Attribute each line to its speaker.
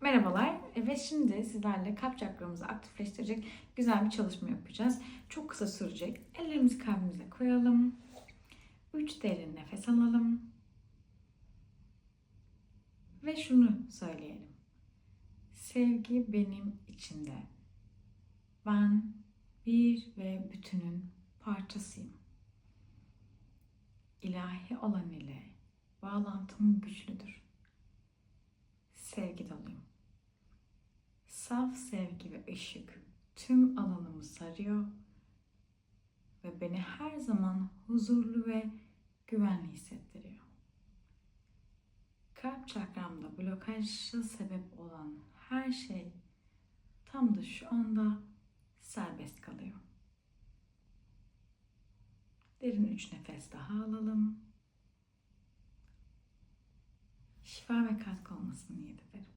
Speaker 1: Merhabalar. Evet şimdi sizlerle kalp çakramızı aktifleştirecek güzel bir çalışma yapacağız. Çok kısa sürecek. Ellerimizi kalbimize koyalım. Üç derin nefes alalım. Ve şunu söyleyelim. Sevgi benim içimde. Ben bir ve bütünün parçasıyım. İlahi olan ile bağlantım güçlüdür. Sevgi doluyum. Saf sevgi ve ışık tüm alanımı sarıyor ve beni her zaman huzurlu ve güvenli hissettiriyor. Kalp çakramda blokajı sebep olan her şey tam da şu anda serbest kalıyor. Derin üç nefes daha alalım. Şifa ve katkı olmasını niyet ederim.